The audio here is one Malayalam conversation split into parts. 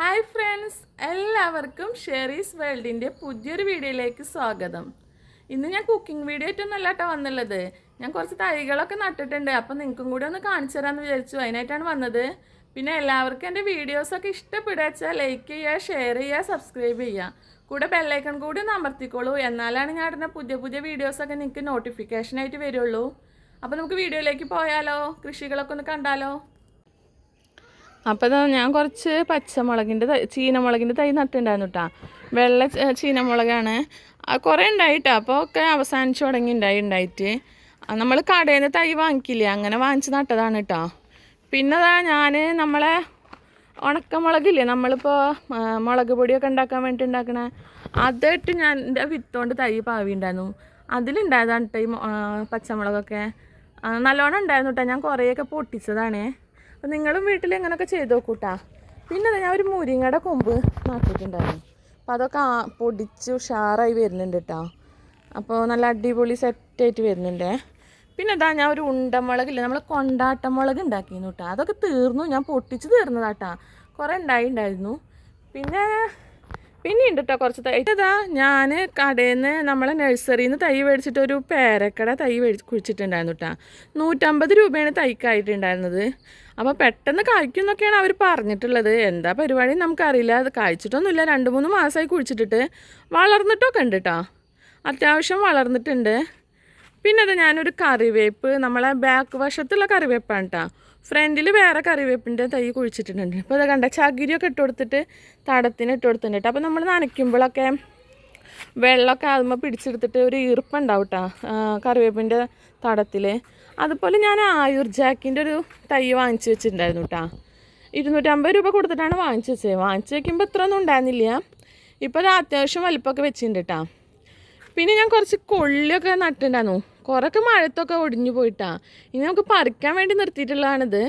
ഹായ് ഫ്രണ്ട്സ് എല്ലാവർക്കും ഷെറീസ് വേൾഡിന്റെ പുതിയൊരു വീഡിയോയിലേക്ക് സ്വാഗതം. ഇന്ന് ഞാൻ കുക്കിംഗ് വീഡിയോ ആയിട്ടൊന്നല്ല കേട്ടോ വന്നുള്ളത്. ഞാൻ കുറച്ച് തൈകളൊക്കെ നട്ടിട്ടുണ്ട് അപ്പം നിങ്ങൾക്കും കൂടി ഒന്ന് കാണിച്ചു തരാമെന്ന് വിചാരിച്ചു. അതിനായിട്ടാണ് വന്നത്. പിന്നെ എല്ലാവർക്കും എന്റെ വീഡിയോസൊക്കെ ഇഷ്ടപ്പെടുക ലൈക്ക് ചെയ്യുക ഷെയർ ചെയ്യുക സബ്സ്ക്രൈബ് ചെയ്യുക. കൂടെ ബെല്ലൈക്കൺ കൂടി ഒന്ന് അമർത്തിക്കോളൂ. എന്നാലാണ് ഞാൻ ഇടുന്ന പുതിയ പുതിയ വീഡിയോസൊക്കെ നിങ്ങൾക്ക് നോട്ടിഫിക്കേഷനായിട്ട് വരുള്ളൂ. അപ്പോൾ നമുക്ക് വീഡിയോയിലേക്ക് പോയാലോ? കൃഷികളൊക്കെ ഒന്ന് കണ്ടാലോ? അപ്പോൾ ഞാൻ കുറച്ച് പച്ചമുളകിന്റെ തൈ ചീനമുളകിന്റെ തൈ നട്ടുണ്ടായിരുന്നു കേട്ടോ വെള്ള ചീനമുളകാണ്. കുറേ ഉണ്ടായിട്ടാ. അപ്പോൾ ഒക്കെ അവസാനിച്ച് തുടങ്ങി ഉണ്ടായി ഉണ്ടായിട്ട്. നമ്മൾ കടയിൽ നിന്ന് തൈ വാങ്ങിക്കില്ല? അങ്ങനെ വാങ്ങിച്ച് നട്ടതാണ് കേട്ടോ പിന്നെ അതാ ഞാൻ നമ്മളെ ഉണക്കമുളകില്ലേ? നമ്മളിപ്പോൾ മുളക് പൊടിയൊക്കെ ഉണ്ടാക്കാൻ വേണ്ടി ഉണ്ടാക്കണ അതിട്ട് ഞാൻ എന്റെ വിത്തോണ്ട് തൈ പാവി ഉണ്ടായിരുന്നു അതിലുണ്ടായതാണ് കേട്ടോ ഈ പച്ചമുളകൊക്കെ. നല്ലോണം ഉണ്ടായിരുന്നു കേട്ടോ ഞാൻ കുറേയൊക്കെ പൊട്ടിച്ചതാണേ. അപ്പം നിങ്ങളും വീട്ടിൽ ഇങ്ങനെയൊക്കെ ചെയ്ത് നോക്കൂട്ടാ. പിന്നെ ഞാൻ ഒരു മുരിങ്ങയുടെ കൊമ്പ് നട്ടിട്ടുണ്ടായിരുന്നു. അപ്പോൾ അതൊക്കെ പൊടിച്ച് ഉഷാറായി വരുന്നുണ്ട് കേട്ടോ അപ്പോൾ നല്ല അടിപൊളി സെറ്റായിട്ട് വരുന്നുണ്ട്. പിന്നെ ഇതാ ഞാൻ ഒരു ഉണ്ടമുളകില്ല നമ്മൾ കൊണ്ടാട്ടമുളക് ഉണ്ടാക്കിയിരുന്നു കേട്ടോ അതൊക്കെ തീർന്നു ഞാൻ പൊട്ടിച്ച് തീർന്നതാട്ടാ കുറേ ഉണ്ടായിട്ടുണ്ടായിരുന്നു പിന്നെ പിന്നെ ഉണ്ട് കേട്ടോ കുറച്ച് തൈ. ഇതാ ഞാൻ കടയിൽ നിന്ന് നമ്മളെ നഴ്സറിയിൽ നിന്ന് തൈ മേടിച്ചിട്ട് ഒരു പേരക്കട തൈ മേടിച്ച് കുഴിച്ചിട്ടുണ്ടായിരുന്നു കേട്ടോ നൂറ്റമ്പത് രൂപയാണ് തൈക്കായിട്ടുണ്ടായിരുന്നത്. അപ്പോൾ പെട്ടെന്ന് കായ്ക്കും എന്നൊക്കെയാണ് അവർ പറഞ്ഞിട്ടുള്ളത്. എന്താ പരിപാടി നമുക്കറിയില്ല. അത് കായ്ച്ചിട്ടൊന്നുമില്ല. രണ്ട് മൂന്ന് മാസമായി കുഴിച്ചിട്ടിട്ട്. വളർന്നിട്ടൊക്കെ ഉണ്ട് കേട്ടോ അത്യാവശ്യം വളർന്നിട്ടുണ്ട്. പിന്നെ അത് ഞാനൊരു കറിവേപ്പ് നമ്മളെ ബാക്ക് വശത്തുള്ള കറിവേപ്പാണ് കേട്ടോ ഫ്രണ്ടിൽ വേറെ കറിവേപ്പിന്റെ തൈ കുഴിച്ചിട്ടുണ്ട് അപ്പോൾ അത് കണ്ട ചകിരിയൊക്കെ ഇട്ട് കൊടുത്തിട്ട് തടത്തിന് ഇട്ട് കൊടുത്തിട്ടുണ്ട് അപ്പോൾ നമ്മൾ നനയ്ക്കുമ്പോഴൊക്കെ വെള്ളമൊക്കെ ആകുമ്പോൾ പിടിച്ചെടുത്തിട്ട് ഒരു ഈർപ്പുണ്ടാവും കേട്ടോ കറിവേപ്പിന്റെ തടത്തിൽ അതുപോലെ ഞാൻ ആയുർ ജാക്കിന്റെ ഒരു തൈ വാങ്ങിച്ച് വെച്ചിട്ടുണ്ടായിരുന്നു കേട്ടോ ഇരുന്നൂറ്റമ്പത് രൂപ കൊടുത്തിട്ടാണ് വാങ്ങിച്ച് വെച്ചത്. വാങ്ങിച്ച് വെക്കുമ്പോൾ ഇത്രയൊന്നും ഉണ്ടായിരുന്നില്ല. ഇപ്പോൾ അത് അത്യാവശ്യം വലിപ്പമൊക്കെ വെച്ചിട്ടുണ്ട് കേട്ടോ പിന്നെ ഞാൻ കുറച്ച് കൊള്ളിയൊക്കെ നട്ടിട്ടുണ്ടായിരുന്നു. കുറേയൊക്കെ മഴത്തൊക്കെ ഒടിഞ്ഞു പോയിട്ടാ. ഇനി നമുക്ക് പറിക്കാൻ വേണ്ടി നിർത്തിയിട്ടുള്ളതാണിത്.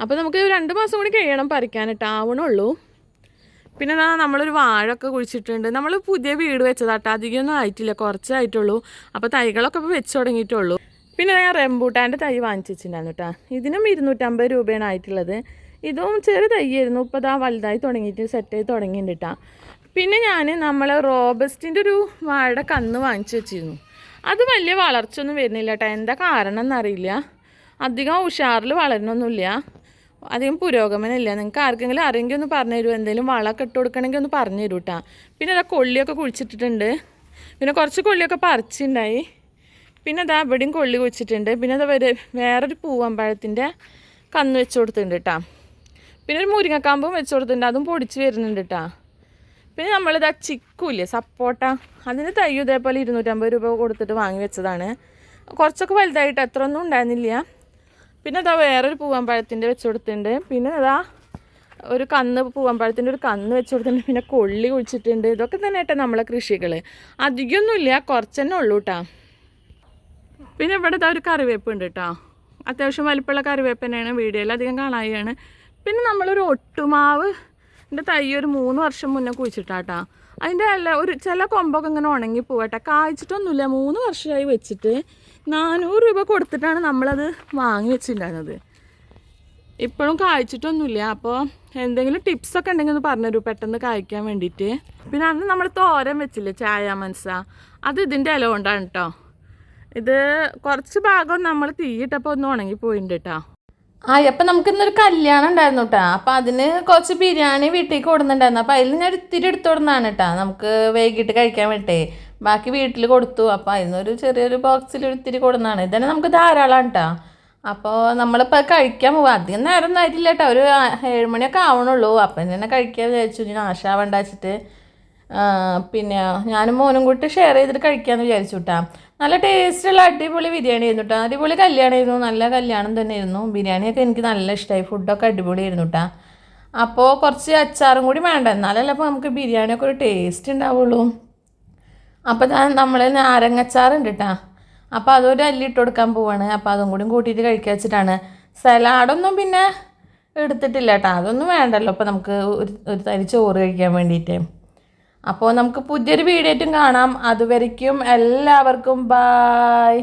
അപ്പോൾ നമുക്ക് രണ്ട് മാസം കൂടി കഴിയണം പറിക്കാനിട്ട് ആവണുള്ളൂ. പിന്നെ എന്താ നമ്മളൊരു വാഴൊക്കെ കുഴിച്ചിട്ടുണ്ട്. നമ്മൾ പുതിയ വീട് വെച്ചതാട്ടോ. അധികമൊന്നും ആയിട്ടില്ല. കുറച്ചായിട്ടുള്ളൂ അപ്പോൾ തൈകളൊക്കെ ഇപ്പോൾ വെച്ച് തുടങ്ങിയിട്ടുള്ളൂ. പിന്നെ ഞാൻ റെമ്പൂട്ടാന്റെ തൈ വാങ്ങിച്ചിട്ടുണ്ടായിരുന്നു കേട്ടോ ഇതിനും ഇരുന്നൂറ്റമ്പത് രൂപയാണ് ആയിട്ടുള്ളത്. ഇതും ചെറു തൈയായിരുന്നു. ഇപ്പോൾ ദാ വലുതായി തുടങ്ങിയിട്ട് സെറ്റായി തുടങ്ങിയിട്ടുണ്ട് കേട്ടോ പിന്നെ ഞാൻ നമ്മൾ റോബസ്റ്റിന്റെ ഒരു വാഴയുടെ കന്ന് വാങ്ങിച്ചു വെച്ചിരുന്നു. അത് വലിയ വളർച്ചയൊന്നും വരുന്നില്ല കേട്ടോ എന്താ കാരണം എന്നറിയില്ല അധികം ഉഷാറിൽ വളരണമൊന്നുമില്ല അധികം പുരോഗമനമില്ല. നിങ്ങൾക്ക് ആർക്കെങ്കിലും അറിയെങ്കിൽ ഒന്ന് പറഞ്ഞു തരുമോ എന്തെങ്കിലും വളമൊക്കെ ഇട്ട് കൊടുക്കണമെങ്കിൽ ഒന്ന് പറഞ്ഞു തരൂ കേട്ടോ പിന്നെ അതാ കൊള്ളിയൊക്കെ കുഴിച്ചിട്ടിട്ടുണ്ട്. പിന്നെ കുറച്ച് കൊള്ളിയൊക്കെ പറിച്ചിട്ടുണ്ടായി. പിന്നെ അതാ ഇവിടെയും കൊള്ളി കുഴിച്ചിട്ടുണ്ട്. പിന്നെ അതാ വരെ വേറൊരു പൂവമ്പഴത്തിന്റെ കന്ന് വെച്ച് കൊടുത്തിട്ടുണ്ട് കേട്ടോ പിന്നെ ഒരു മുരിങ്ങക്കാമ്പും വെച്ച് കൊടുത്തിട്ടുണ്ട്. അതും പൊടിച്ച് വരുന്നുണ്ട് കേട്ടോ പിന്നെ നമ്മളിതാ ചിക്കൂല്ലേ സപ്പോട്ട. അതിന് തൈ ഇതേപോലെ ഇരുന്നൂറ്റമ്പത് രൂപ കൊടുത്തിട്ട് വാങ്ങി വെച്ചതാണ്. കുറച്ചൊക്കെ വലുതായിട്ട് അത്ര ഒന്നും ഉണ്ടായിരുന്നില്ല. പിന്നെ അതാ വേറൊരു പൂവമ്പഴത്തിന്റെ വെച്ച് കൊടുത്തിട്ടുണ്ട്. പിന്നെ അതാ ഒരു കന്ന് പൂവമ്പഴത്തിന്റെ ഒരു കന്ന് വെച്ച് കൊടുത്തിട്ടുണ്ട്. പിന്നെ കൊള്ളി കുഴിച്ചിട്ടുണ്ട്. ഇതൊക്കെ തന്നെ കേട്ടോ നമ്മളെ കൃഷികൾ അധികമൊന്നുമില്ല കുറച്ച് തന്നെ ഉള്ളൂ കേട്ടോ പിന്നെ ഇവിടെ ഇതാ ഒരു കറിവേപ്പ് ഉണ്ട് കേട്ടോ അത്യാവശ്യം വലിപ്പമുള്ള കറിവേപ്പ് തന്നെയാണ്. വീഡിയോയിൽ അധികം കാണാതെയാണ് പിന്നെ നമ്മളൊരു ഒട്ടുമാവ് എന്റെ തൈ ഒരു മൂന്ന് വർഷം മുന്നേ കുഴിച്ചിട്ടാട്ടാ. അതിന്റെ അല്ല ഒരു ചില കൊമ്പൊക്കെ ഇങ്ങനെ ഉണങ്ങി പോവട്ടെ. കായ്ച്ചിട്ടൊന്നുമില്ല മൂന്ന് വർഷമായി വെച്ചിട്ട് നാനൂറ് രൂപ കൊടുത്തിട്ടാണ് നമ്മളത് വാങ്ങി വെച്ചിട്ടുണ്ടായിരുന്നത്. ഇപ്പോഴും കായ്ച്ചിട്ടൊന്നുമില്ല. അപ്പോൾ എന്തെങ്കിലും ടിപ്സൊക്കെ ഉണ്ടെങ്കിൽ ഒന്ന് പറഞ്ഞുതരൂ പെട്ടെന്ന് കായ്ക്കാൻ വേണ്ടിയിട്ട്. പിന്നെ അന്ന് നമ്മൾ തോരൻ വെച്ചില്ലേ ചായ മനസ്സ അത് ഇതിന്റെ ഇല കൊണ്ടാണ് കേട്ടോ ഇത് കുറച്ച് ഭാഗം നമ്മൾ തീയിട്ടപ്പോൾ ഒന്ന് ഉണങ്ങി പോയിട്ടുണ്ട് കേട്ടോ ആ അപ്പം നമുക്ക് ഇന്നൊരു കല്യാണം ഉണ്ടായിരുന്നു കേട്ടോ അപ്പം അതിന് കുറച്ച് ബിരിയാണി വീട്ടിലേക്ക് കൊടുക്കുന്നുണ്ടായിരുന്നു അപ്പം അതിൽ ഞാൻ ഒത്തിരി എടുത്തു കൊടുക്കുന്നതാണ് കേട്ടോ നമുക്ക് വൈകിട്ട് കഴിക്കാൻ വേണ്ടേ ബാക്കി വീട്ടിൽ കൊടുത്തു. അപ്പം അതിനൊരു ചെറിയൊരു ബോക്സിൽ ഒത്തിരി കൊടുക്കുന്നതാണ് ഇതന്നെ നമുക്ക് ധാരാളമാണ് കേട്ടോ അപ്പോൾ നമ്മളിപ്പോൾ കഴിക്കാൻ പോവാം. അധികം നേരം ഒന്നും ആയിട്ടില്ല കേട്ടോ ഒരു ഏഴുമണിയൊക്കെ മണിയൊക്കെ ആവണുള്ളൂ. അപ്പം തന്നെ കഴിക്കാൻ വിചാരിച്ചു. ഞാൻ ആശാ വെച്ചിട്ട്. പിന്നെ ഞാനും മോനും കൂട്ടി ഷെയർ ചെയ്തിട്ട് കഴിക്കാമെന്ന് വിചാരിച്ചു കേട്ടാ നല്ല ടേസ്റ്റുള്ള അടിപൊളി ബിരിയാണി ആയിരുന്നു കേട്ടോ അടിപൊളി കല്യാണമായിരുന്നു നല്ല കല്യാണം തന്നെ ആയിരുന്നു ബിരിയാണിയൊക്കെ എനിക്ക് നല്ല ഇഷ്ടമായി ഫുഡൊക്കെ അടിപൊളിയായിരുന്നു കേട്ടോ അപ്പോൾ കുറച്ച് അച്ചാറും കൂടി വേണ്ട. എന്നാലല്ല അപ്പോൾ നമുക്ക് ബിരിയാണിയൊക്കെ ഒരു ടേസ്റ്റ് ഉണ്ടാവുള്ളൂ. അപ്പോൾ നമ്മൾ നാരങ്ങച്ചാറുണ്ട് കേട്ടോ അപ്പോൾ അതൊരു അല്ലി ഇട്ട് കൊടുക്കാൻ പോവാണ്. അപ്പോൾ അതും കൂടി കൂട്ടിയിട്ട് കഴിക്കാൻ വെച്ചിട്ടാണ്. സലാഡൊന്നും പിന്നെ എടുത്തിട്ടില്ല കേട്ടോ അതൊന്നും വേണ്ടല്ലോ. അപ്പോൾ നമുക്ക് ഒരു ഒരു തരി ചോറ് കഴിക്കാൻ വേണ്ടിയിട്ട്. അപ്പോൾ നമുക്ക് പുതിയൊരു വീഡിയോ ആയിട്ടും കാണാം. അതുവരയ്ക്കും എല്ലാവർക്കും ബായ്